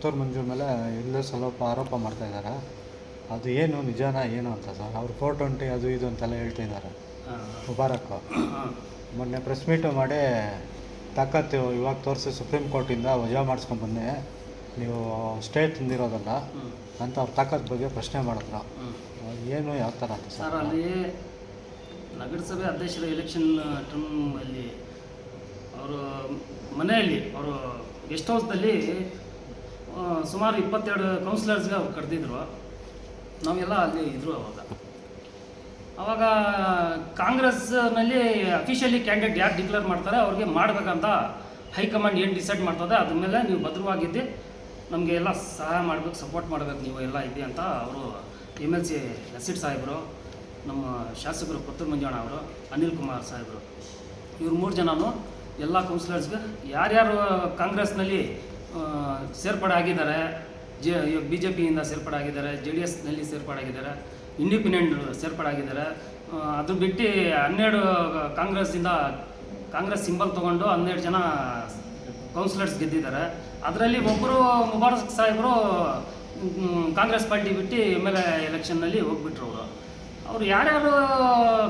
ಪುತ್ತೂರು ಮಂಜು ಮೇಲೆ ಇಲ್ಲೇ ಸ್ವಲ್ಪ ಆರೋಪ ಮಾಡ್ತಾ ಇದ್ದಾರೆ. ಅದು ಏನು ನಿಜಾನ ಏನು ಅಂತ ಸರ್? ಅವ್ರು ಫೋರ್ ಟ್ವೆಂಟಿ ಅದು ಇದು ಅಂತೆಲ್ಲ ಹೇಳ್ತಾ ಇದ್ದಾರೆ. ಮುಬಾರಕ್. ಮೊನ್ನೆ ಪ್ರೆಸ್ ಮೀಟು ಮಾಡಿ ತಾಕತ್ತು ಇವಾಗ ತೋರಿಸಿ ಸುಪ್ರೀಂ ಕೋರ್ಟಿಂದ ವಜಾ ಮಾಡಿಸ್ಕೊಂಡು ಬಂದೆ. ನೀವು ಸ್ಟೇ ತಿಂದಿರೋದಲ್ಲ ಅಂತ ಅವ್ರ ತಾಕತ್ ಬಗ್ಗೆ ಪ್ರಶ್ನೆ ಮಾಡಿದ್ರು. ಏನು ಯಾವ ಥರ ಅಂತ ಸರ್? ಅಲ್ಲಿ ನಗರಸಭೆ ಅಧ್ಯಕ್ಷರ ಎಲೆಕ್ಷನ್ ಟರ್ಮ್ ಅಲ್ಲಿ ಅವರು ಮನೆಯಲ್ಲಿ ಅವರು ಗೆಸ್ಟ್ ಹೌಸ್ದಲ್ಲಿ ಆ, ಸುಮಾರು ಇಪ್ಪತ್ತೆರಡು ಕೌನ್ಸಿಲರ್ಸ್ಗೆ ಅವ್ರು ಕರೆದಿದ್ರು. ನಾವೆಲ್ಲ ಅಲ್ಲಿ ಇದ್ರು ಅವಾಗ. ಅವಾಗ ಕಾಂಗ್ರೆಸ್ನಲ್ಲಿ ಅಫಿಷಿಯಲಿ ಕ್ಯಾಂಡಿಡೇಟ್ ಯಾರು ಡಿಕ್ಲೇರ್ ಮಾಡ್ತಾರೆ, ಅವ್ರಿಗೆ ಮಾಡಬೇಕಂತ ಹೈಕಮಾಂಡ್ ಏನು ಡಿಸೈಡ್ ಮಾಡ್ತದೆ, ಅದ್ರ ಮೇಲೆ ನೀವು ಭದ್ರವಾಗಿದ್ದು, ನಮಗೆ ಎಲ್ಲ ಸಹಾಯ ಮಾಡಬೇಕು ಸಪೋರ್ಟ್ ಮಾಡಬೇಕು, ನೀವು ಎಲ್ಲ ಇದೆ ಅಂತ ಅವರು ಎಂ ಎಲ್ ಸಿ ನಸೀರ್ ಸಾಹೇಬರು, ನಮ್ಮ ಶಾಸಕರು ಪುತ್ತೂರು ಮಂಜಾಣ ಅವರು, ಅನಿಲ್ ಕುಮಾರ್ ಸಾಹೇಬರು, ಇವ್ರು ಮೂರು ಜನನು ಎಲ್ಲ ಕೌನ್ಸಿಲರ್ಸ್ಗೆ ಯಾರ್ಯಾರು ಕಾಂಗ್ರೆಸ್ನಲ್ಲಿ ಸೇರ್ಪಡೆ ಆಗಿದ್ದಾರೆ ಜೆ ಬಿ ಜೆ ಪಿಯಿಂದ ಸೇರ್ಪಡೆ ಆಗಿದ್ದಾರೆ ಜೆ ಡಿ ಎಸ್ನಲ್ಲಿ ಸೇರ್ಪಡೆ ಆಗಿದ್ದಾರೆ ಇಂಡಿಪೆಂಡೆಂಟ್ ಸೇರ್ಪಡೆ ಆಗಿದ್ದಾರೆ ಆ, ಅದು ಬಿಟ್ಟು ಹನ್ನೆರಡು ಕಾಂಗ್ರೆಸ್ಸಿಂದ ಕಾಂಗ್ರೆಸ್ ಸಿಂಬಲ್ ತೊಗೊಂಡು ಹನ್ನೆರಡು ಜನ ಕೌನ್ಸಿಲರ್ಸ್ ಗೆದ್ದಿದ್ದಾರೆ. ಅದರಲ್ಲಿ ಒಬ್ಬರು ಮುಬಾರಕ್ ಸಾಹೇಬರು ಕಾಂಗ್ರೆಸ್ ಪಾರ್ಟಿ ಬಿಟ್ಟು ಎಂ ಎಲ್ ಎ ಎಲೆಕ್ಷನ್ನಲ್ಲಿ ಹೋಗ್ಬಿಟ್ರು ಅವರು. ಅವರು ಯಾರ್ಯಾರು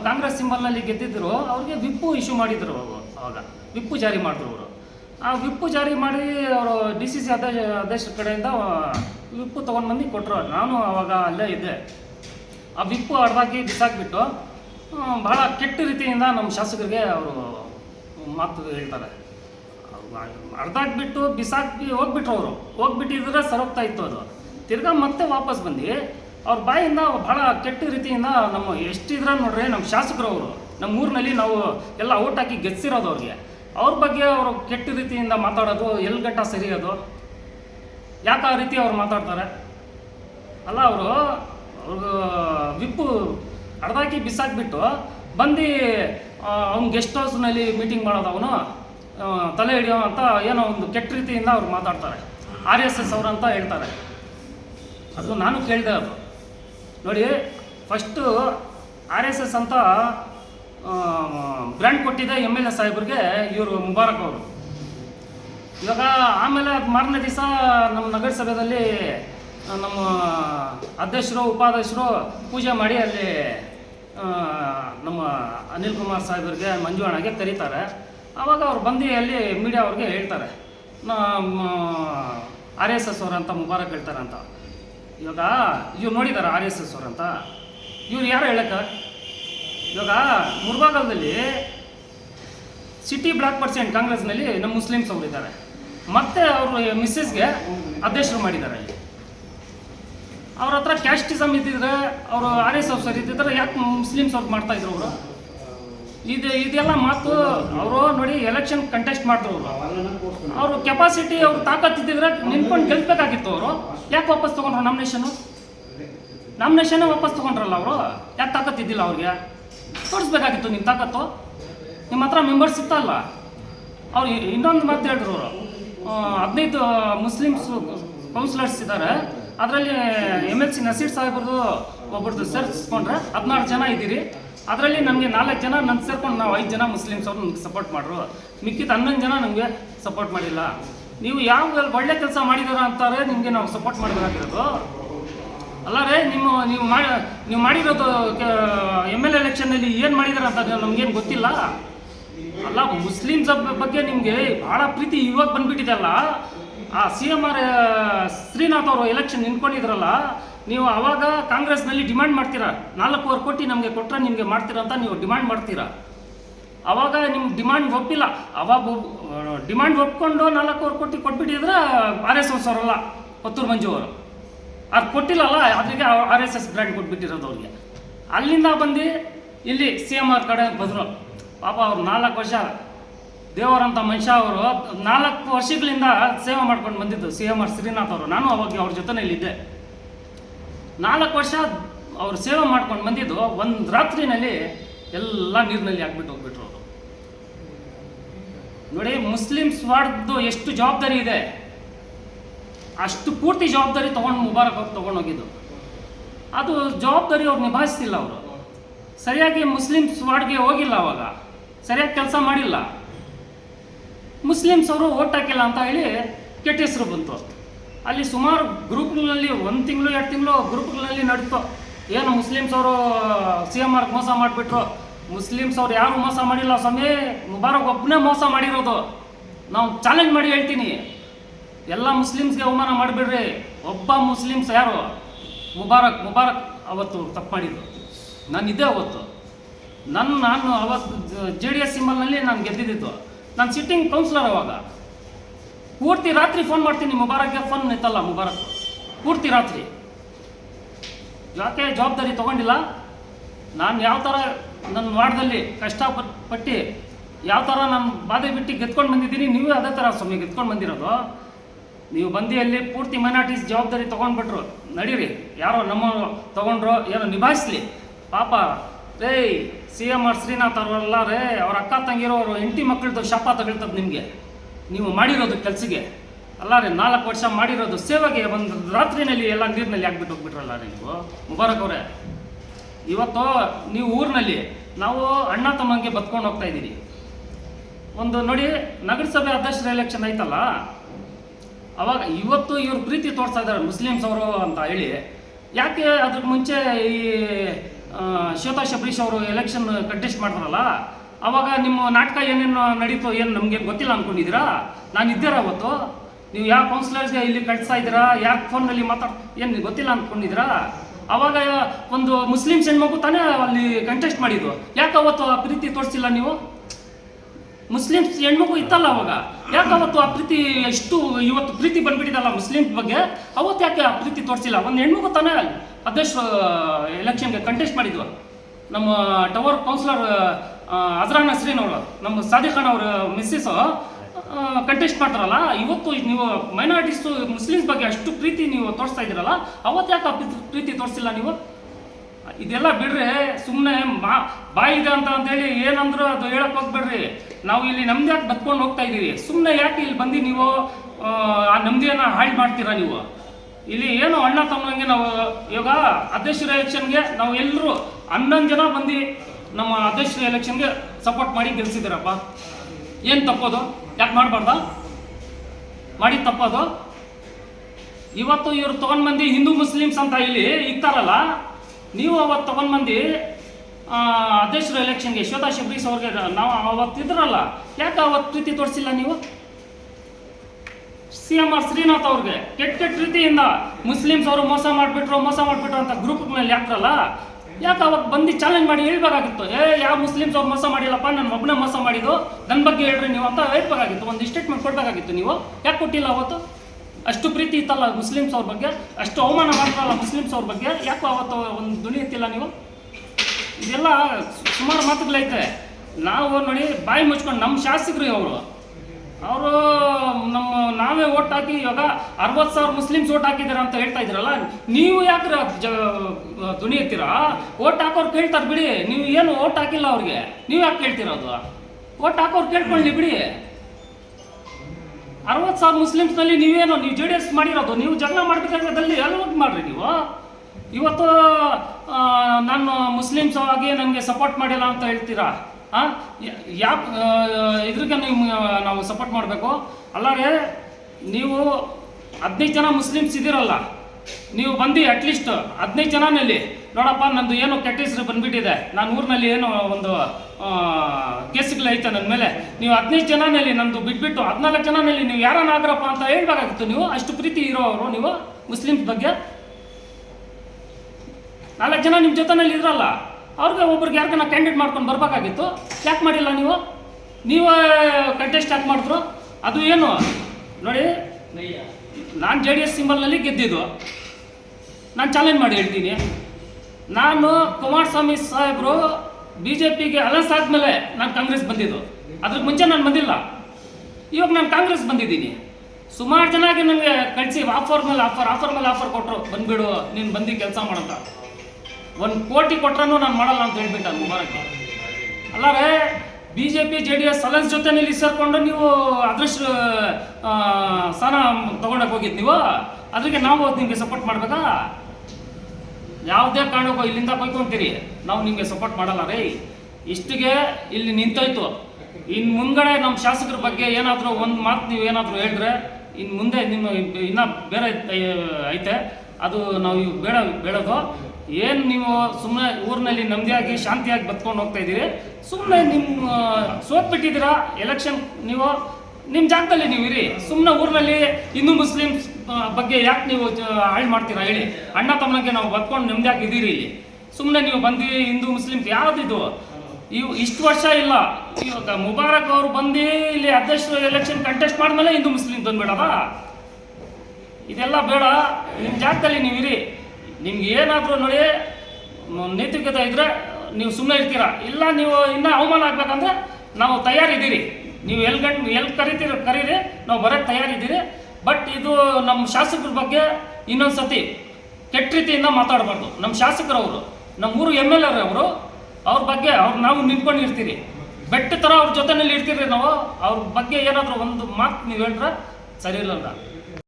ಕಾಂಗ್ರೆಸ್ ಸಿಂಬಲ್ನಲ್ಲಿ ಗೆದ್ದಿದ್ರು ಅವ್ರಿಗೆ ವಿಪ್ಪು ಇಶ್ಯೂ ಮಾಡಿದ್ರು ಅವರು ಆವಾಗ ವಿಪ್ಪು ಜಾರಿ ಮಾಡಿದ್ರು ಅವರು. ಆ ವಿಪ್ಪು ಜಾರಿ ಮಾಡಿ ಅವರು ಡಿ ಸಿ ಸಿ ಅಧ್ಯಕ್ಷ, ಅಧ್ಯಕ್ಷರ ಕಡೆಯಿಂದ ವಿಪ್ಪು ತೊಗೊಂಡು ಬಂದು ಕೊಟ್ಟರು ನಾನು ಅವಾಗ ಅಲ್ಲೇ ಇದ್ದೆ. ಆ ವಿಪ್ಪು ಅರ್ಧಾಕಿ ಬಿಸಾಕ್ಬಿಟ್ಟು ಭಾಳ ಕೆಟ್ಟ ರೀತಿಯಿಂದ ನಮ್ಮ ಶಾಸಕರಿಗೆ ಅವರು ಮಾತು ಹೇಳ್ತಾರೆ. ಅರ್ಧಾಕ್ಬಿಟ್ಟು ಬಿಸಾಕಿ ಹೋಗ್ಬಿಟ್ರು ಅವರು. ಹೋಗ್ಬಿಟ್ಟಿದ್ರೆ ಸರೋಗ್ತಾ ಇತ್ತು ಅದು. ತಿರ್ಗಾ ಮತ್ತೆ ವಾಪಸ್ ಬಂದು, ಅವ್ರ ಬಾಯಿಂದ ಭಾಳ ಕೆಟ್ಟ ರೀತಿಯಿಂದ ನಮ್ಮ ಎಷ್ಟಿದ್ರ ನೋಡ್ರಿ, ನಮ್ಮ ಶಾಸಕರು ಅವರು. ನಮ್ಮ ಊರಿನಲ್ಲಿ ನಾವು ಎಲ್ಲ ಔಟ್ ಹಾಕಿ ಗೆದ್ಸಿರೋದು ಅವ್ರಿಗೆ. ಅವ್ರ ಬಗ್ಗೆ ಅವರು ಕೆಟ್ಟ ರೀತಿಯಿಂದ ಮಾತಾಡೋದು ಎಲ್ಲಿ ಗಂಟ ಸರಿ ಅದು ಯಾಕೆ ಆ ರೀತಿ ಅವ್ರು ಮಾತಾಡ್ತಾರೆ? ಅಲ್ಲ, ಅವರು, ಅವ್ರಿಗೆ, ವಿಪ್ಪು ಅರ್ಧಾಕಿ ಬಿಸಾಕ್ಬಿಟ್ಟು ಬಂದು ಅವ್ನು ಗೆಸ್ಟ್ ಹೌಸ್ನಲ್ಲಿ ಮೀಟಿಂಗ್ ಮಾಡೋದು ಅವನು ತಲೆ ಹಿಡಿಯೋ ಅಂತ ಏನೋ ಒಂದು ಕೆಟ್ಟ ರೀತಿಯಿಂದ ಅವ್ರು ಮಾತಾಡ್ತಾರೆ. ಆರ್ ಎಸ್ ಎಸ್ ಅವ್ರಂತ ಹೇಳ್ತಾರೆ. ಅದು ನಾನು ಕೇಳಿದೆ ಅದು. ನೋಡಿ ಫಸ್ಟು ಆರ್ ಎಸ್ ಎಸ್ ಅಂತ ಬ್ರ್ಯಾಂಡ್ ಕೊಟ್ಟಿದ್ದ ಎಂ ಎಲ್ ಎ ಸಾಹೇಬ್ರಿಗೆ ಇವರು ಮುಬಾರಕ್ ಅವರು. ಇವಾಗ ಆಮೇಲೆ ಮಾರನೇ ದಿವಸ ನಮ್ಮ ನಗರಸಭೆಯಲ್ಲಿ ನಮ್ಮ ಅಧ್ಯಕ್ಷರು, ಉಪಾಧ್ಯಕ್ಷರು ಪೂಜೆ ಮಾಡಿ ಅಲ್ಲಿ ನಮ್ಮ ಅನಿಲ್ ಕುಮಾರ್ ಸಾಹೇಬ್ರಿಗೆ ಮಂಜು ಅಣ್ಣಗೆ ಕರೀತಾರೆ. ಆವಾಗ ಅವ್ರು ಬಂದು ಅಲ್ಲಿ ಮೀಡಿಯಾ ಅವ್ರಿಗೆ ಹೇಳ್ತಾರೆ. ನಮ್ಮ ಆರ್ ಎಸ್ ಎಸ್ ಅಂತ ಮುಬಾರಕ್ ಹೇಳ್ತಾರೆ ಅಂತ. ಇವಾಗ ಇವ್ರು ನೋಡಿದ್ದಾರೆ ಆರ್ ಎಸ್ ಎಸ್ ಅಂತ. ಇವ್ರು ಯಾರು ಹೇಳಕ್ಕ? ಇವಾಗ ಮುರ್ಬಾಗಲದಲ್ಲಿ ಸಿಟಿ ಬ್ಲಾಕ್ ಪರ್ಸೆಂಟ್ ಕಾಂಗ್ರೆಸ್ನಲ್ಲಿ ನಮ್ಮ ಮುಸ್ಲಿಮ್ಸ್ ಅವರು ಇದ್ದಾರೆ. ಮತ್ತೆ ಅವರು ಮಿಸ್ಸಸ್ಗೆ ಅಧ್ಯಕ್ಷರು ಮಾಡಿದ್ದಾರೆ ಅಲ್ಲಿ. ಅವ್ರ ಹತ್ರ ಕ್ಯಾಸ್ಟಿಸಮ್ ಇದ್ದಿದ್ರೆ, ಅವರು ಆರ್ ಎಸ್ ಇದ್ದಿದ್ರೆ ಯಾಕೆ ಮುಸ್ಲಿಮ್ಸ್ ಅವ್ರು ಮಾಡ್ತಾ ಇದ್ರು ಅವರು? ಇದು, ಇದೆಲ್ಲ ಮಾತು ಅವರು ನೋಡಿ ಎಲೆಕ್ಷನ್ ಕಂಟೆಸ್ಟ್ ಮಾಡಿದ್ರು ಅವರು. ಅವರು ಕೆಪಾಸಿಟಿ ಅವ್ರು ತಾಕತ್ತಿದ್ದಿದ್ರೆ ನಿಂತ್ಕೊಂಡು ಗೆಲ್ಬೇಕಾಗಿತ್ತು ಅವರು. ಯಾಕೆ ವಾಪಸ್ ತೊಗೊಂಡ್ರು ನಾಮಿನೇಷನು ನಾಮಿನೇಷನ್ ವಾಪಸ್ ತೊಗೊಂಡ್ರಲ್ಲ ಅವರು? ಯಾಕೆ ತಾಕತ್ತಿದ್ದಿಲ್ಲ ಅವ್ರಿಗೆ? ತೋರಿಸ್ಬೇಕಾಗಿತ್ತು ನಿಮ್ಮ ತಾಕತ್ತು? ನಿಮ್ಮ ಹತ್ರ ಮೆಂಬರ್ಸ್ ಇತ್ತಲ್ಲ? ಅವ್ರು ಇನ್ನೊಂದು ಮಾತು ಹೇಳಿದ್ರು ಅವರು. ಹದಿನೈದು ಮುಸ್ಲಿಮ್ಸ್ ಕೌನ್ಸಿಲರ್ಸ್ ಇದ್ದಾರೆ ಅದರಲ್ಲಿ ಎಂ ಎಲ್ ಸಿ ನಸೀರ್ ಸಾಹೇಬ್ರದ್ದು ಒಬ್ಬರದ್ದು ಸೇರಿಸ್ಕೊಂಡ್ರೆ ಹದಿನಾರು ಜನ ಇದ್ದೀರಿ. ಅದರಲ್ಲಿ ನಮಗೆ ನಾಲ್ಕು ಜನ ನನ್ನ ಸೇರ್ಕೊಂಡು ನಾವು ಐದು ಜನ ಮುಸ್ಲಿಮ್ಸ್ ಅವರು ನಮ್ಗೆ ಸಪೋರ್ಟ್ ಮಾಡ್ರು. ಮಿಕ್ಕಿದ ಹನ್ನೊಂದು ಜನ ನಮಗೆ ಸಪೋರ್ಟ್ ಮಾಡಿಲ್ಲ. ನೀವು ಯಾವ ಒಳ್ಳೆ ಕೆಲಸ ಮಾಡಿದಾರ ಅಂತಾರೆ ನಿಮಗೆ ನಾವು ಸಪೋರ್ಟ್ ಮಾಡಬೇಕಾಗಿರೋದು. ಅಲ್ಲ ರೇ, ನಿಮ್ಮ ನೀವು ಮಾಡಿ, ನೀವು ಮಾಡಿರೋದು ಎಂ ಎಲ್ ಎಲೆಕ್ಷನ್ನಲ್ಲಿ ಏನು ಮಾಡಿದಾರೆ ಅಂತ ನಮಗೇನು ಗೊತ್ತಿಲ್ಲ. ಅಲ್ಲ, ಮುಸ್ಲಿಮ್ಸ್ ಬಗ್ಗೆ ನಿಮಗೆ ಭಾಳ ಪ್ರೀತಿ ಇವಾಗ ಬಂದ್ಬಿಟ್ಟಿದೆ ಅಲ್ಲ. ಆ ಸಿ ಎಂ ಆರ್ ಶ್ರೀನಾಥ್ ಅವರು ಎಲೆಕ್ಷನ್ ನಿಂತ್ಕೊಂಡಿದ್ರಲ್ಲ, ನೀವು ಅವಾಗ ಕಾಂಗ್ರೆಸ್ನಲ್ಲಿ ಡಿಮ್ಯಾಂಡ್ ಮಾಡ್ತೀರಾ? ನಾಲ್ಕೂವರೆ ಕೋಟಿ ನಮಗೆ ಕೊಟ್ಟರೆ ನಿಮಗೆ ಮಾಡ್ತೀರಾ ಅಂತ ನೀವು ಡಿಮ್ಯಾಂಡ್ ಮಾಡ್ತೀರಾ? ಅವಾಗ ನಿಮ್ಗೆ ಡಿಮ್ಯಾಂಡ್ ಒಪ್ಪಿಲ್ಲ. ಅವಾಗ ಡಿಮ್ಯಾಂಡ್ ಒಪ್ಕೊಂಡು ನಾಲ್ಕೂವರೆ ಕೋಟಿ ಕೊಟ್ಬಿಟ್ಟಿದ್ರೆ ಆರ್ ಎಸ್ ಅವರಲ್ಲ, ಪತ್ತೂರು ಮಂಜು ಅವರು. ಅದು ಕೊಟ್ಟಿಲ್ಲಲ್ಲ, ಅದಕ್ಕೆ ಆರ್ ಎಸ್ ಎಸ್ ಬ್ರ್ಯಾಂಡ್ ಕೊಟ್ಬಿಟ್ಟಿರೋದು ಅವ್ರಿಗೆ. ಅಲ್ಲಿಂದ ಬಂದು ಇಲ್ಲಿ ಸಿ ಎಂ ಆರ್ ಕಡೆ ಬಂದರು. ಪಾಪ ಅವ್ರು ನಾಲ್ಕು ವರ್ಷ ದೇವರಂತ ಮನುಷ್ಯ ಅವರು ನಾಲ್ಕು ವರ್ಷಗಳಿಂದ ಸೇವೆ ಮಾಡ್ಕೊಂಡು ಬಂದಿದ್ದು ಸಿ ಎಂ ಆರ್ ಶ್ರೀನಾಥ್ ಅವರು. ನಾನು ಅವಾಗ ಅವ್ರ ಜೊತೆನಲ್ಲಿ ಇದ್ದೆ ನಾಲ್ಕು ವರ್ಷ ಅವರು ಸೇವೆ ಮಾಡ್ಕೊಂಡು ಬಂದಿದ್ದು, ಒಂದು ರಾತ್ರಿನಲ್ಲಿ ಎಲ್ಲ ನೀರಿನಲ್ಲಿ ಹಾಕ್ಬಿಟ್ಟು ಹೋಗ್ಬಿಟ್ರು ಅವರು. ನೋಡಿ, ಮುಸ್ಲಿಮ್ಸ್ ವಾರ್ಡ್ದು ಎಷ್ಟು ಜವಾಬ್ದಾರಿ ಇದೆ. ಅಷ್ಟು ಪೂರ್ತಿ ಜವಾಬ್ದಾರಿ ತೊಗೊಂಡು ಮುಬಾರಕ್ ಅವ್ರು ತೊಗೊಂಡೋಗಿದ್ದು ಅದು ಜವಾಬ್ದಾರಿ ಅವ್ರು ನಿಭಾಯಿಸ್ತಿಲ್ಲ ಅವರು. ಸರಿಯಾಗಿ ಮುಸ್ಲಿಮ್ಸ್ ವಾರ್ಡ್ಗೆ ಹೋಗಿಲ್ಲ ಅವಾಗ. ಸರಿಯಾಗಿ ಕೆಲಸ ಮಾಡಿಲ್ಲ. ಮುಸ್ಲಿಮ್ಸ್ ಅವರು ಓಟ್ ಹಾಕಿಲ್ಲ ಅಂತ ಹೇಳಿ ಕೆಟ್ಟ ಹೆಸರು ಬಂತು ಅಲ್ಲಿ ಸುಮಾರು ಗ್ರೂಪ್ಗಳಲ್ಲಿ ಒಂದು ತಿಂಗಳು, ಎರಡು ತಿಂಗಳು ಗ್ರೂಪ್ಗಳಲ್ಲಿ ನಡೀತು. ಏನು ಮುಸ್ಲಿಮ್ಸ್ ಅವರು ಸಿ ಎಂ ಆರ್ ಮೋಸ ಮಾಡಿಬಿಟ್ರು. ಮುಸ್ಲಿಮ್ಸ್ ಅವ್ರು ಯಾರು ಮೋಸ ಮಾಡಿಲ್ಲ ಸ್ವಾಮಿ. ಮುಬಾರಕ್ ಒಬ್ಬನೇ ಮೋಸ ಮಾಡಿರೋದು. ನಾವು ಚಾಲೆಂಜ್ ಮಾಡಿ ಹೇಳ್ತೀನಿ. ಎಲ್ಲ ಮುಸ್ಲಿಮ್ಸ್ಗೆ ಅವಮಾನ ಮಾಡಿಬಿಡ್ರಿ. ಒಬ್ಬ ಮುಸ್ಲಿಮ್ಸ್ ಯಾರು? ಮುಬಾರಕ್ ಮುಬಾರಕ್ ಅವತ್ತು ತಪ್ಪು ಮಾಡಿದ್ದು ನಾನು ಅವತ್ತು. ನನ್ನ ನಾನು ಅವತ್ತು ಜೆ ಡಿ ಎಸ್ ಸಿಂಬಲ್ನಲ್ಲಿ ನಾನು ಗೆದ್ದಿದ್ದು. ನಾನು ಸಿಟ್ಟಿಂಗ್ ಕೌನ್ಸಿಲರ್ ಅವಾಗ. ಪೂರ್ತಿ ರಾತ್ರಿ ಫೋನ್ ಮಾಡ್ತೀನಿ ಮುಬಾರಕ್ಗೆ ಫೋನ್ ಎತ್ತಲ್ಲ ಮುಬಾರಕ್. ಪೂರ್ತಿ ರಾತ್ರಿ. ಯಾಕೆ ಜವಾಬ್ದಾರಿ ತಗೊಂಡಿಲ್ಲ? ನಾನು ಯಾವ ಥರ ನನ್ನ ವಾರ್ಡ್ದಲ್ಲಿ ಕಷ್ಟಪಟ್ಟು ಪಟ್ಟು, ಯಾವ ಥರ ನಾನು ಬಾಧೆ ಬಿಟ್ಟು ಗೆದ್ಕೊಂಡು ಬಂದಿದ್ದೀನಿ, ನೀವೇ ಅದೇ ಥರ ಸ್ವಾಮಿ ಗೆದ್ಕೊಂಡು ಬಂದಿರೋದು. ನೀವು ಬಂದು ಅಲ್ಲಿ ಪೂರ್ತಿ ಮೈನಾರ್ಟೀಸ್ ಜವಾಬ್ದಾರಿ ತೊಗೊಂಡ್ಬಿಟ್ರು. ನಡೀರಿ. ಯಾರೋ ನಮ್ಮ ತೊಗೊಂಡ್ರು ಏನೋ ನಿಭಾಯಿಸ್ಲಿ. ಪಾಪ ರೇ ಸಿ ಎಂ ಆರ್ ಶ್ರೀನಾಥ್ ಅವರೆಲ್ಲ ರೇ, ಅವ್ರ ಅಕ್ಕ ತಂಗಿರೋರು ಹೆಂಡತಿ ಮಕ್ಕಳದ್ದು ಶಪ ತಗೊಳ್ತದೆ ನಿಮಗೆ. ನೀವು ಮಾಡಿರೋದು ಕೆಲಸಿಗೆ. ಅಲ್ಲ ರೀ, ನಾಲ್ಕು ವರ್ಷ ಮಾಡಿರೋದು ಸೇವೆಗೆ ಒಂದು ರಾತ್ರಿನಲ್ಲಿ ಎಲ್ಲ ನೀರಿನಲ್ಲಿ ಹಾಕ್ಬಿಟ್ಟು ಹೋಗ್ಬಿಟ್ರಲ್ಲ ನೀವು. ಮುಬಾರಕ್ ಅವರೇ. ಇವತ್ತು ನೀವು ಊರಿನಲ್ಲಿ, ನಾವು ಅಣ್ಣ ತಮ್ಮಂಗೆ ಬದ್ಕೊಂಡು ಹೋಗ್ತಾ ಇದ್ದೀರಿ. ಒಂದು ನೋಡಿ, ನಗರಸಭೆ ಅಧ್ಯಕ್ಷರ ಎಲೆಕ್ಷನ್ ಆಯ್ತಲ್ಲ? ಅವಾಗ ಇವತ್ತು ಇವ್ರ ಪ್ರೀತಿ ತೋರಿಸ್ತಾ ಇದ್ದಾರೆ ಮುಸ್ಲಿಮ್ಸ್ ಅವರು ಅಂತ ಹೇಳಿ. ಯಾಕೆ ಅದ್ರ ಮುಂಚೆ ಈ ಶ್ವೇತಾ ಶಬರೀಶ್ ಅವರು ಎಲೆಕ್ಷನ್ ಕಂಟೆಸ್ಟ್ ಮಾಡಿದ್ರಲ್ಲ ಅವಾಗ ನಿಮ್ಮ ನಾಟಕ ಏನೇನು ನಡೀತೋ ಏನು ನಮ್ಗೆ ಗೊತ್ತಿಲ್ಲ ಅನ್ಕೊಂಡಿದ್ದೀರಾ? ನಾನು ಇದ್ದೀರ ಅವತ್ತು? ನೀವು ಯಾವ ಕೌನ್ಸಿಲರ್ಸ್ಗೆ ಇಲ್ಲಿ ಕಳಿಸ್ತಾ ಇದ್ದೀರಾ? ಯಾಕೆ ಫೋನಲ್ಲಿ ಮಾತಾಡ್, ಏನು ಗೊತ್ತಿಲ್ಲ ಅಂದ್ಕೊಂಡಿದ್ದೀರಾ ಅವಾಗ ಒಂದು ಮುಸ್ಲಿಮ್ಸ್ ಹೆಣ್ಮಗು ತಾನೇ ಅಲ್ಲಿ ಕಂಟೆಸ್ಟ್ ಮಾಡಿದ್ದು. ಯಾಕೆ ಅವತ್ತು ಆ ಪ್ರೀತಿ ತೋರಿಸಿಲ್ಲ ನೀವು? ಮುಸ್ಲಿಮ್ಸ್ ಹೆಣ್ಮಗು ಇತ್ತಲ್ಲ ಅವಾಗ? ಯಾಕೆ ಅವತ್ತು ಆ ಪ್ರೀತಿ ಎಷ್ಟು ಇವತ್ತು ಪ್ರೀತಿ ಬಂದ್ಬಿಟ್ಟಿದಲ್ಲ ಮುಸ್ಲಿಮ್ಸ್ ಬಗ್ಗೆ? ಅವತ್ತು ಯಾಕೆ ಆ ಪ್ರೀತಿ ತೋರಿಸಿಲ್ಲ? ಒಂದು ಹೆಣ್ಮಗು ತಾನೇ ಅಧ್ಯಕ್ಷ ಎಲೆಕ್ಷನ್ಗೆ ಕಂಟೆಸ್ಟ್ ಮಾಡಿದ್ವು. ನಮ್ಮ ಟವರ್ ಕೌನ್ಸಿಲರ್ ಅಜರಾ ನಸ್ರೀನ್ ಅವರು ನಮ್ಮ ಸಾದಿಖಾನ್ ಅವರ ಮಿಸ್ಸಿಸ್ ಕಂಟೆಸ್ಟ್ ಮಾಡ್ತಾರಲ್ಲ, ಇವತ್ತು ನೀವು ಮೈನಾರಿಟೀಸ್ ಮುಸ್ಲಿಮ್ಸ್ ಬಗ್ಗೆ ಅಷ್ಟು ಪ್ರೀತಿ ನೀವು ತೋರಿಸ್ತಾ ಇದ್ದೀರಲ್ಲ, ಅವತ್ತು ಯಾಕೆ ಪ್ರೀತಿ- ತೋರಿಸಿಲ್ಲ ನೀವು? ಇದೆಲ್ಲ ಬಿಡ್ರಿ ಸುಮ್ಮನೆ ಮಾ, ಬಾಯಿದೆ ಅಂತ ಅಂತೇಳಿ ಏನಂದ್ರು ಅದು ಹೇಳಕ್ ಹೋಗ್ಬೇಡ್ರಿ. ನಾವು ಇಲ್ಲಿ ನಮ್ದೇ ಯಾಕೆ ಬದ್ಕೊಂಡು ಹೋಗ್ತಾ ಇದ್ದೀವಿ. ಸುಮ್ಮನೆ ಯಾಕೆ ಇಲ್ಲಿ ಬಂದು ನೀವು ಆ, ನಮ್ದಿಯನ್ನ ಹಾಳು ಮಾಡ್ತೀರಾ ನೀವು? ಇಲ್ಲಿ ಏನು ಅಣ್ಣ ತಮ್ಮಂಗೆ ನಾವು ಇವಾಗ ಅಧ್ಯಕ್ಷರ ಎಲೆಕ್ಷನ್ಗೆ ನಾವು ಎಲ್ಲರೂ ಹನ್ನೊಂದು ಜನ ಬಂದು ನಮ್ಮ ಅಧ್ಯಕ್ಷರ ಎಲೆಕ್ಷನ್ಗೆ ಸಪೋರ್ಟ್ ಮಾಡಿ ಗೆಲ್ಸಿದ್ದೀರಪ್ಪ ಏನು ತಪ್ಪೋದು? ಯಾಕೆ ಮಾಡಬಾರ್ದ? ಮಾಡಿ ತಪ್ಪೋದು? ಇವತ್ತು ಇವ್ರು ತಗೊಂಡ್ ಮಂದಿ ಹಿಂದೂ ಮುಸ್ಲಿಮ್ಸ್ ಅಂತ ಇಲ್ಲಿ ಇರ್ತಾರಲ್ಲ ನೀವು ಅವತ್ತು ತಗೊಂಡ್ ಮಂದಿ ಅಧ್ಯಕ್ಷರ ಎಲೆಕ್ಷನ್ಗೆ ಶ್ವೇತಾ ಶಬರೀಶ್ ಅವ್ರಿಗೆ ನಾವು ಅವತ್ತು ಇದ್ರಲ್ಲ, ಯಾಕೆ ಅವತ್ತು ಪ್ರೀತಿ ತೋರಿಸಿಲ್ಲ ನೀವು? ಸಿ ಎಂ ಆರ್ ಶ್ರೀನಾಥ್ ಅವ್ರಿಗೆ ಕೆಟ್ಟ ಕೆಟ್ಟ ರೀತಿಯಿಂದ ಮುಸ್ಲಿಮ್ಸ್ ಅವರು ಮೋಸ ಮಾಡಿಬಿಟ್ರು ಮೋಸ ಮಾಡಿಬಿಟ್ರು ಅಂತ ಗ್ರೂಪ್ ಮೇಲೆ ಯಾಕ್ರಲ್ಲ? ಯಾಕೆ ಅವತ್ತು ಬಂದು ಚಾಲೆಂಜ್ ಮಾಡಿ ಹೇಳ್ಬೇಕಾಗಿತ್ತು? ಏ ಯಾವ ಮುಸ್ಲಿಮ್ಸ್ ಅವ್ರು ಮೋಸ ಮಾಡಿಲ್ಲಪ್ಪ ನನ್ನ ಒಬ್ಬನೇ ಮೋಸ ಮಾಡಿದ್ದು ನನ್ನ ಬಗ್ಗೆ ಹೇಳ್ರಿ ನೀವು ಅಂತ ಹೇಳ್ಬೇಕಾಗಿತ್ತು. ಒಂದು ಸ್ಟೇಟ್ಮೆಂಟ್ ಕೊಡ್ಬೇಕಾಗಿತ್ತು ನೀವು. ಯಾಕೆ ಕೊಟ್ಟಿಲ್ಲ ಅವತ್ತು ಅಷ್ಟು ಪ್ರೀತಿ ಇತ್ತಲ್ಲ ಮುಸ್ಲಿಮ್ಸ್ ಅವ್ರ ಬಗ್ಗೆ? ಅಷ್ಟು ಅವಮಾನ ಮಾಡ್ತಾರಲ್ಲ ಮುಸ್ಲಿಮ್ಸ್ ಅವ್ರ ಬಗ್ಗೆ? ಯಾಕೆ ಅವತ್ತು ಒಂದು ಧ್ವನಿ ಎತ್ತಿಲ್ಲ ನೀವು? ಇದೆಲ್ಲ ಸುಮಾರು ಮಾತುಗಳೈತೆ ನಾವು ನೋಡಿ ಬಾಯಿ ಮುಚ್ಕೊಂಡು ನಮ್ಮ ಶಾಸಕರು ಅವರು ಅವರು ನಮ್ಮ ನಾವೇ ಓಟ್ ಹಾಕಿ ಇವಾಗ ಅರವತ್ತು ಸಾವಿರ ಮುಸ್ಲಿಮ್ಸ್ ಓಟ್ ಹಾಕಿದ್ದಾರೆ ಅಂತ ಹೇಳ್ತಾ ಇದ್ದೀರಲ್ಲ ನೀವು ಯಾಕ್ರೆ ಎತ್ತೀರಾ? ಓಟ್ ಹಾಕೋರು ಕೇಳ್ತಾರೆ ಬಿಡಿ, ನೀವು ಏನು ಓಟ್ ಹಾಕಿಲ್ಲ ಅವ್ರಿಗೆ. ನೀವು ಯಾಕೆ ಕೇಳ್ತಿರೋದು? ಓಟ್ ಹಾಕೋರು ಕೇಳ್ಕೊಳ್ಳಿ ಬಿಡಿ. ಅರವತ್ತು ಸಾವಿರ ಮುಸ್ಲಿಮ್ಸ್ನಲ್ಲಿ ನೀವೇನು, ನೀವು ಜೆ ಡಿ ಎಸ್ ಮಾಡಿರೋದು, ನೀವು ಜಗಳ ಮಾಡಬೇಕಾದಲ್ಲಿ ಎಲ್ಲ ಹೋಗಿ ಮಾಡ್ರಿ ನೀವು. ಇವತ್ತು ನಾನು ಮುಸ್ಲಿಮ್ಸ್ ಆಗಿ ನನಗೆ ಸಪೋರ್ಟ್ ಮಾಡಿಲ್ಲ ಅಂತ ಹೇಳ್ತೀರಾ? ಹಾಂ ಯಾಕೆ ಇದ್ರಿಗೆ ನೀವು ನಾವು ಸಪೋರ್ಟ್ ಮಾಡಬೇಕು? ಅಲ್ಲಾರೆ, ನೀವು ಹದಿನೈದು ಜನ ಮುಸ್ಲಿಮ್ಸ್ ಇದ್ದೀರಲ್ಲ ನೀವು ಬಂದು ಅಟ್ಲೀಸ್ಟ್ ಹದಿನೈದು ಜನನಲ್ಲಿ, ನೋಡಪ್ಪ, ನಂದು ಏನು ಕೆಟ್ಟ ಬಂದ್ಬಿಟ್ಟಿದೆ. ನಾನು ಊರಿನಲ್ಲಿ ಏನು ಒಂದು ಕೇಸ್ಗಳೈತೆ ನನ್ನ ಮೇಲೆ. ನೀವು ಹದಿನೈದು ಜನನಲ್ಲಿ ನಂದು ಬಿಟ್ಬಿಟ್ಟು ಹದಿನಾಲ್ಕು ಜನನಲ್ಲಿ ನೀವು ಯಾರನ್ನ ಆಗ್ರಪ್ಪ ಅಂತ ಹೇಳ್ಬೇಕಾಗಿತ್ತು ನೀವು? ಅಷ್ಟು ಪ್ರೀತಿ ಇರೋರು ನೀವು ಮುಸ್ಲಿಮ್ಸ್ ಬಗ್ಗೆ? ನಾಲ್ಕು ಜನ ನಿಮ್ಮ ಜೊತೆನಲ್ಲಿ ಇದ್ರಲ್ಲ, ಅವ್ರಿಗೆ ಒಬ್ರಿಗೆ ಯಾರಿಗನ್ನ ಕ್ಯಾಂಡಿಡೇಟ್ ಮಾಡ್ಕೊಂಡು ಬರಬೇಕಾಗಿತ್ತು. ಯಾಕೆ ಮಾಡಿಲ್ಲ ನೀವು? ನೀವು ಕಂಟೆಸ್ಟ್ ಯಾಕೆ ಮಾಡಿದ್ರು? ಅದು ಏನು? ನೋಡಿ, ನಾನು ಜೆ ಡಿ ಎಸ್ ಸಿಂಬಲ್ನಲ್ಲಿ ಗೆದ್ದಿದ್ದು. ನಾನು ಚಾಲೆಂಜ್ ಮಾಡಿ ಹೇಳ್ತೀನಿ. ನಾನು ಕುಮಾರಸ್ವಾಮಿ ಸಾಹೇಬರು ಬಿ ಜೆ ಪಿಗೆ ಅಲಸ್ ಆದಮೇಲೆ ನಾನು ಕಾಂಗ್ರೆಸ್ ಬಂದಿದ್ದು. ಅದ್ರಿಗೆ ಮುಂಚೆ ನಾನು ಬಂದಿಲ್ಲ. ಇವಾಗ ನಾನು ಕಾಂಗ್ರೆಸ್ ಬಂದಿದ್ದೀನಿ. ಸುಮಾರು ಜನಗೆ ನನಗೆ ಕಳಿಸಿ ಆಫರ್ ಮೇಲೆ ಆಫರ್ ಆಫರ್ ಮೇಲೆ ಆಫರ್ ಕೊಟ್ಟರು ಬಂದ್ಬಿಡು, ನೀನು ಬಂದು ಕೆಲಸ ಮಾಡಂತ ಒಂದು ಕೋಟಿ ಕೊಟ್ರೂ ನಾನು ಮಾಡಲ್ಲ ಅಂತ ಹೇಳ್ಬಿಟ್ಟು ಮುಬಾರಕ್ಕೆ ಅಲ್ಲಾರೆ B J P J D S alliance ಜೊತೆನಲ್ಲಿ ಸೇರ್ಕೊಂಡು ನೀವು ಅದೃಷ್ಟ ಸ್ಥಾನ ತಗೊಂಡಕ್ಕೆ ಹೋಗಿದ್ದು ನೀವು? ಅದಕ್ಕೆ ನಾವು ನಿಮಗೆ ಸಪೋರ್ಟ್ ಮಾಡಬೇಕಾ? ಯಾವುದೇ ಕಾರಣಕ್ಕೂ ಇಲ್ಲಿಂದ ಕೊಯ್ಕೊಂತೀರಿ. ನಾವು ನಿಮಗೆ ಸಪೋರ್ಟ್ ಮಾಡಲ್ಲ ರೀ. ಇಷ್ಟಿಗೆ ಇಲ್ಲಿ ನಿಂತೋಯ್ತು. ಇನ್ನು ಮುಂದೆ ನಮ್ಮ ಶಾಸಕರ ಬಗ್ಗೆ ಏನಾದರೂ ಒಂದು ಮಾತು ನೀವು ಏನಾದರೂ ಹೇಳಿದ್ರೆ ಇನ್ನು ಮುಂದೆ ನಿಮ್ಮ, ಇನ್ನೂ ಬೇರೆ ಐತೆ. ಅದು ನಾವು ಇವ್ ಬೇಡ, ಬೇಡೋದು? ಏನು ನೀವು ಸುಮ್ಮನೆ ಊರಿನಲ್ಲಿ ನೆಮ್ಮದಿಯಾಗಿ, ಶಾಂತಿಯಾಗಿ ಬತ್ಕೊಂಡು ಹೋಗ್ತಾ ಇದ್ದೀರಿ? ಸುಮ್ಮನೆ ನಿಮ್ಮ ಸೋತ್ಬಿಟ್ಟಿದ್ದೀರಾ? ಎಲೆಕ್ಷನ್ ನೀವು? ನಿಮ್ಮ ಜಾಗದಲ್ಲಿ ನೀವು ಇರಿ. ಸುಮ್ಮನೆ ಊರಿನಲ್ಲಿ ಹಿಂದೂ ಮುಸ್ಲಿಮ್ಸ್ ಬಗ್ಗೆ ಯಾಕೆ ನೀವು ಹಾಳು ಮಾಡ್ತೀರಾ ಹೇಳಿ. ಅಣ್ಣ ತಮ್ಮನಿಗೆ ನಾವು ಬತ್ಕೊಂಡು ನೆಮ್ಮದಿಯಾಗಿ ಇದ್ದೀರಿ ಇಲ್ಲಿ. ಸುಮ್ಮನೆ ನೀವು ಬಂದು ಹಿಂದೂ ಮುಸ್ಲಿಮ್ಸ್ ಯಾವ್ದಿದು? ಇವು ಇಷ್ಟು ವರ್ಷ ಇಲ್ಲ. ಇವಾಗ ಮುಬಾರಕ್ ಅವರು ಬಂದು ಇಲ್ಲಿ ಅಧ್ಯಕ್ಷ ಎಲೆಕ್ಷನ್ ಕಂಟೆಸ್ಟ್ ಮಾಡಿದ್ಮೇಲೆ ಹಿಂದೂ ಮುಸ್ಲಿಮ್ ಬಂದ್ಬೇಡವಾ ಇದೆಲ್ಲ ಬೇಡ. ನಿಮ್ಮ ಜಾಗದಲ್ಲಿ ನೀವಿರಿ. ನಿಮ್ಗೆ ಏನಾದರೂ ನೋಡಿ ನೈತಿಕತೆ ಇದ್ರೆ ನೀವು ಸುಮ್ಮನೆ ಇರ್ತೀರಾ? ಇಲ್ಲ, ನೀವು ಇನ್ನೂ ಅವಮಾನ ಆಗ್ಬೇಕಂದ್ರೆ ನಾವು ತಯಾರಿದ್ದೀರಿ. ನೀವು ಎಲ್ಲಿ ಗಂಟು ಎಲ್ಲಿ ಕರಿತೀರ, ಕರೀರಿ. ನಾವು ಬರೋಕ್ಕೆ ತಯಾರಿದ್ದೀರಿ. ಬಟ್ ಇದು ನಮ್ಮ ಶಾಸಕರ ಬಗ್ಗೆ ಇನ್ನೊಂದು ಸತಿ ಕೆಟ್ಟ ರೀತಿಯಿಂದ ಮಾತಾಡಬಾರ್ದು. ನಮ್ಮ ಶಾಸಕರವರು, ನಮ್ಮ ಊರು ಎಂ ಎಲ್ ಎರ್ ಅವರು, ಅವ್ರ ಬಗ್ಗೆ ಅವ್ರು ನಾವು ನಿಂತ್ಕೊಂಡು ಇರ್ತೀರಿ ಬೆಟ್ಟ ಥರ ಅವ್ರ ಜೊತೆನಲ್ಲಿ ಇರ್ತೀರಿ ನಾವು. ಅವ್ರ ಬಗ್ಗೆ ಏನಾದರೂ ಒಂದು ಮಾತು ನೀವು ಹೇಳಿದ್ರೆ ಸರಿ ಇಲ್ಲಲ್ಲ.